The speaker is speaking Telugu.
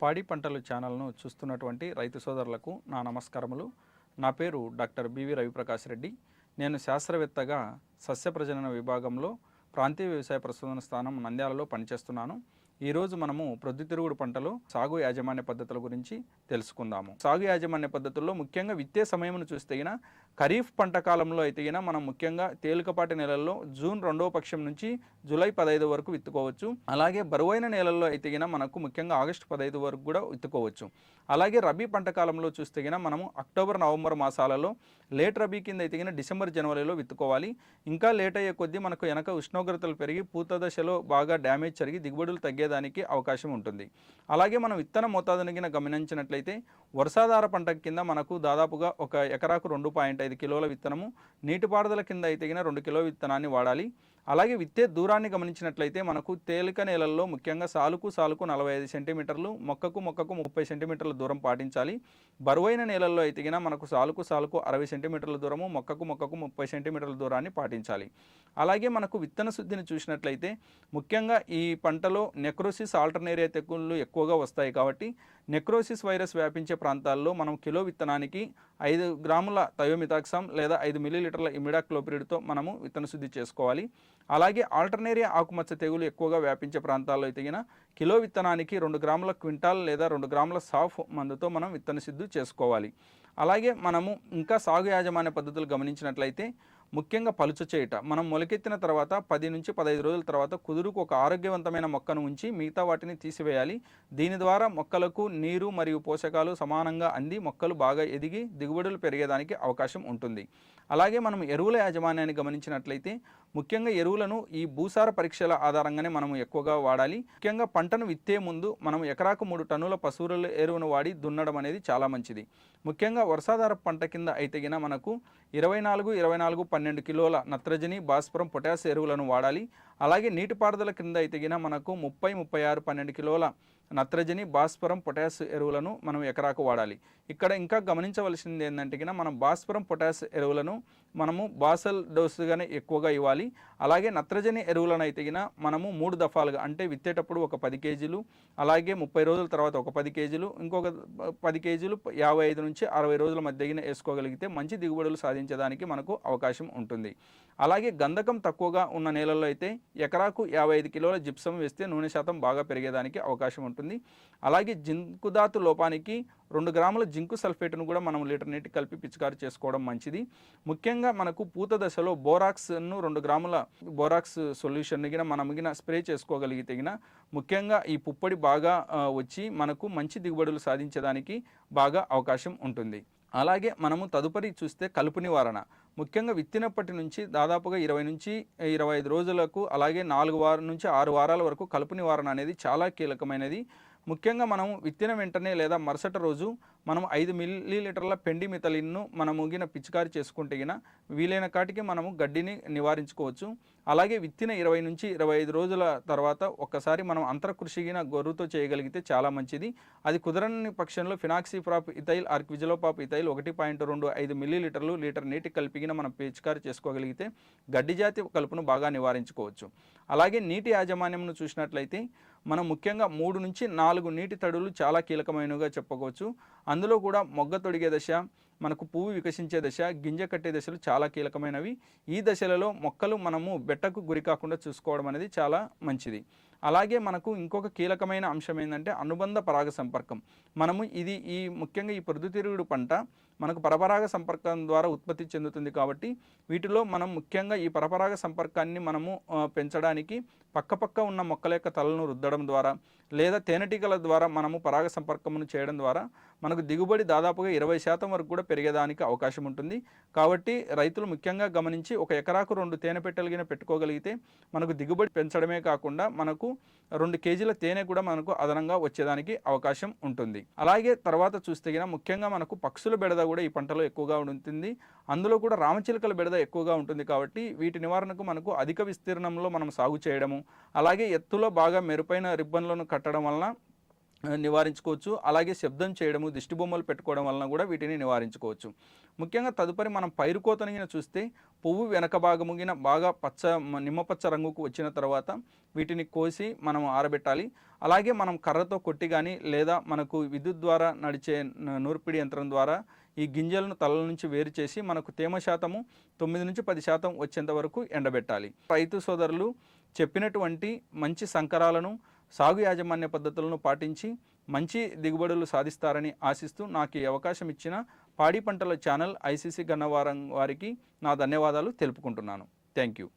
పాడి పంటలు ఛానల్ను చూస్తున్నటువంటి రైతు సోదరులకు నా నమస్కారములు. నా పేరు డాక్టర్ బివి రవిప్రకాష్ రెడ్డి. నేను శాస్త్రవేత్తగా సస్య ప్రజనన విభాగంలో ప్రాంతీయ వ్యవసాయ ప్రశోధన స్థానం నంద్యాలలో పనిచేస్తున్నాను. ఈరోజు మనము ప్రొద్దుతిరుగుడు పంటలో సాగు యాజమాన్య పద్ధతుల గురించి తెలుసుకుందాము. సాగు యాజమాన్య పద్ధతుల్లో ముఖ్యంగా విత్తే సమయమును చూస్తే ఖరీఫ్ పంట కాలంలో అయితే గిన మనం ముఖ్యంగా తేలికపాటి నెలల్లో జూన్ రెండవ పక్షం నుంచి జూలై పదహైదు వరకు విత్తుకోవచ్చు. అలాగే బరువైన నెలల్లో అయితే గిన మనకు ముఖ్యంగా ఆగస్టు పదహైదు వరకు కూడా విత్తుకోవచ్చు. అలాగే రబీ పంట కాలంలో చూస్తే గిన మనము అక్టోబర్ నవంబర్ మాసాలలో లేట్ రబీ కింద అయితే గిన డిసెంబర్ జనవరిలో విత్తుకోవాలి. ఇంకా లేట్ అయ్యే కొద్దీ మనకు వెనక ఉష్ణోగ్రతలు పెరిగి పూత దశలో బాగా డ్యామేజ్ జరిగి దిగుబడులు తగ్గేదానికి అవకాశం ఉంటుంది. అలాగే మనం విత్తన మోతాదుని గమనించినట్లయితే వర్షాధార పంట కింద మనకు దాదాపుగా ఒక ఎకరాకు రెండు పాయింట్ ఐదు కిలోల విత్తనము నీటిపారుదల కింద అయితే రెండు కిలో విత్తనాన్ని వాడాలి. అలాగే విత్తే దూరాన్ని గమనించినట్లయితే మనకు తేలిక నేలల్లో ముఖ్యంగా సాలుకు సాలుకు నలభై ఐదు సెంటీమీటర్లు మొక్కకు మొక్కకు ముప్పై సెంటీమీటర్ల దూరం పాటించాలి. బరువైన నేలల్లో అయితే మనకు సాలుకు సాలుకు అరవై సెంటీమీటర్ల దూరము మొక్కకు మొక్కకు ముప్పై సెంటీమీటర్ల దూరాన్ని పాటించాలి. అలాగే మనకు విత్తన శుద్ధిని చూసినట్లయితే ముఖ్యంగా ఈ పంటలో నెక్రోసిస్ ఆల్టర్నేరియా తెగుళ్ళు ఎక్కువగా వస్తాయి కాబట్టి నెక్రోసిస్ వైరస్ వ్యాపించే ప్రాంతాల్లో మనం కిలో విత్తనానికి ఐదు గ్రాముల థయోమితాక్సామ్ లేదా ఐదు మిల్లీలీటర్ల ఇమిడాక్లోపిరిడ్తో మనము విత్తన శుద్ధి చేసుకోవాలి. అలాగే ఆల్టర్నేరియా ఆకుమచ్చ తెగులు ఎక్కువగా వ్యాపించే ప్రాంతాల్లో తగిన కిలో విత్తనానికి రెండు గ్రాముల క్వింటాల్ లేదా రెండు గ్రాముల సాఫ్ మందుతో మనం విత్తన శుద్ధి చేసుకోవాలి. అలాగే మనము ఇంకా సాగు యాజమాన్య పద్ధతులు గమనించినట్లయితే ముఖ్యంగా పలుచ చేయుట. మనం మొలకెత్తిన తర్వాత పది నుంచి పదహైదు రోజుల తర్వాత కుదురుకు ఒక ఆరోగ్యవంతమైన మొక్కను ఉంచి మిగతా వాటిని తీసివేయాలి. దీని ద్వారా మొక్కలకు నీరు మరియు పోషకాలు సమానంగా అంది మొక్కలు బాగా ఎదిగి దిగుబడులు పెరిగేదానికి అవకాశం ఉంటుంది. అలాగే మనం ఎరువుల యాజమాన్యాన్ని గమనించినట్లయితే ముఖ్యంగా ఎరువులను ఈ భూసార పరీక్షల ఆధారంగానే మనం ఎక్కువగా వాడాలి. ముఖ్యంగా పంటను విత్తే ముందు మనం ఎకరాకు మూడు టన్నుల పశువుల ఎరువును వాడి దున్నడం అనేది చాలా మంచిది. ముఖ్యంగా వర్షాధార పంట కింద అయితే మనకు ఇరవై నాలుగు ఇరవై నాలుగు పన్నెండు కిలోల నత్రజని భాస్వరం పొటాష్ ఎరువులను వాడాలి. అలాగే నీటిపారుదల క్రింద అయితే గిన మనకు ముప్పై ముప్పై ఆరు పన్నెండు కిలోల నత్రజని భాస్వరం పొటాష్ ఎరువులను మనం ఎకరాకు వాడాలి. ఇక్కడ ఇంకా గమనించవలసింది ఏంటంటే మనం భాస్వరం పొటాష్ ఎరువులను మనము బాసల్ డోసుగానే ఎక్కువగా ఇవ్వాలి. అలాగే నత్రజని ఎరువులను అయితే మనము మూడు దఫాలుగా అంటే విత్తేటప్పుడు ఒక పది కేజీలు అలాగే ముప్పై రోజుల తర్వాత ఒక పది కేజీలు ఇంకొక పది కేజీలు యాభై ఐదు నుంచి అరవై రోజుల మధ్య వేసుకోగలిగితే మంచి దిగుబడులు సాధించడానికి మనకు అవకాశం ఉంటుంది. అలాగే గంధకం తక్కువగా ఉన్న నేలల్లో అయితే ఎకరాకు యాభై ఐదు కిలోల జిప్సం వేస్తే నూనె శాతం బాగా పెరిగేదానికి అవకాశం ఉంటుంది. అలాగే జింకుదాతు లోపానికి రెండు గ్రాముల జింకు సల్ఫేట్ను కూడా మనం లీటర్ నీటి కలిపి పిచికారి చేసుకోవడం మంచిది. ముఖ్యంగా మనకు పూత దశలో బోరాక్స్ను రెండు గ్రాముల బోరాక్స్ సొల్యూషన్ గిన మనం గిన స్ప్రే చేసుకోగలిగితే గిన ముఖ్యంగా ఈ పుప్పొడి బాగా వచ్చి మనకు మంచి దిగుబడులు సాధించడానికి బాగా అవకాశం ఉంటుంది. అలాగే మనము తదుపరి చూస్తే కలుపు నివారణ. ముఖ్యంగా విత్తినప్పటి నుంచి దాదాపుగా ఇరవై నుంచి ఇరవై ఐదు రోజులకు అలాగే నాలుగు వారం నుంచి ఆరు వారాల వరకు కలుపు నివారణ అనేది చాలా కీలకమైనది. ముఖ్యంగా మనం విత్తిన వెంటనే లేదా మరుసటి రోజు మనం ఐదు మిల్లీ లీటర్ల పెండి మితలిన్ను మనం ముగిన పిచికారి చేసుకుంటే గిన వీలైన కాటికి మనము గడ్డిని నివారించుకోవచ్చు. అలాగే విత్తిన ఇరవై నుంచి ఇరవై ఐదు రోజుల తర్వాత ఒక్కసారి మనం అంతరకృషిగిన గొర్రుతో చేయగలిగితే చాలా మంచిది. అది కుదరని పక్షంలో fenoxaprop ethyl or quizalofop ethyl ఒకటి పాయింట్ రెండు ఐదు మిల్లీ లీటర్లు లీటర్ నీటి కలిపిగిన మనం పిచికారి చేసుకోగలిగితే గడ్డి జాతి కలుపును బాగా నివారించుకోవచ్చు. అలాగే నీటి యాజమాన్యంను చూసినట్లయితే మనం ముఖ్యంగా మూడు నుంచి నాలుగు నీటి తడులు చాలా కీలకమైనవిగా చెప్పుకోవచ్చు. అందులో కూడా మొగ్గ తొడిగే దశ మనకు పువ్వు వికసించే దశ గింజ కట్టే దశలు చాలా కీలకమైనవి. ఈ దశలలో మొక్కలు మనము బెట్టకు గురి కాకుండా చూసుకోవడం అనేది చాలా మంచిది. అలాగే మనకు ఇంకొక కీలకమైన అంశం ఏంటంటే అనుబంధ పరాగ సంపర్కం. మనము ఇది ఈ ముఖ్యంగా ఈ పొద్దుతిరుగుడు పంట మనకు పరపరాగ సంపర్కం ద్వారా ఉత్పత్తి చెందుతుంది కాబట్టి వీటిలో మనం ముఖ్యంగా ఈ పరపరాగ సంపర్కాన్ని మనము పెంచడానికి పక్కపక్క ఉన్న మొక్కల యొక్క తలను రుద్దడం ద్వారా లేదా తేనెటీగల ద్వారా మనము పరాగ సంపర్కమును చేయడం ద్వారా మనకు దిగుబడి దాదాపుగా ఇరవై శాతం వరకు కూడా పెరిగేదానికి అవకాశం ఉంటుంది. కాబట్టి రైతులు ముఖ్యంగా గమనించి ఒక ఎకరాకు రెండు తేనె పెట్టెలుగిన పెట్టుకోగలిగితే మనకు దిగుబడి పెంచడమే కాకుండా మనకు రెండు కేజీల తేనె కూడా మనకు అదనంగా వచ్చేదానికి అవకాశం ఉంటుంది. అలాగే తర్వాత చూస్తే గిన ముఖ్యంగా మనకు పక్షుల బెడద కూడా ఈ పంటలో ఎక్కువగా ఉంటుంది. అందులో కూడా రామచిలుకల బెడద ఎక్కువగా ఉంటుంది కాబట్టి వీటి నివారణకు మనకు అధిక విస్తీర్ణంలో మనం సాగు చేయడము అలాగే ఎత్తులో బాగా మెరుపైన రిబ్బన్లను కట్టడం వలన నివారించుకోవచ్చు. అలాగే శబ్దం చేయడము దిష్టి బొమ్మలు పెట్టుకోవడం వలన కూడా వీటిని నివారించుకోవచ్చు. ముఖ్యంగా తదుపరి మనం పైరుకోతనిగిన చూస్తే పువ్వు వెనక భాగముగిన బాగా పచ్చ నిమ్మపచ్చ రంగుకు వచ్చిన తర్వాత వీటిని కోసి మనం ఆరబెట్టాలి. అలాగే మనం కర్రతో కొట్టి కానీ లేదా మనకు విద్యుత్ ద్వారా నడిచే నూర్పిడి యంత్రం ద్వారా ఈ గింజలను తల నుంచి వేరు చేసి మనకు తేమ శాతము తొమ్మిది నుంచి పది శాతం వచ్చేంత వరకు ఎండబెట్టాలి. రైతు సోదరులు చెప్పినటువంటి మంచి సంకరాలను సాగు యాజమాన్య పద్ధతులను పాటించి మంచి దిగుబడులు సాధిస్తారని ఆశిస్తూ నాకు ఈ అవకాశం ఇచ్చిన పాడి పంటల ఛానల్ ఐసీసీ గన్నవారం వారికి నా ధన్యవాదాలు తెలుపుకుంటున్నాను. Thank you.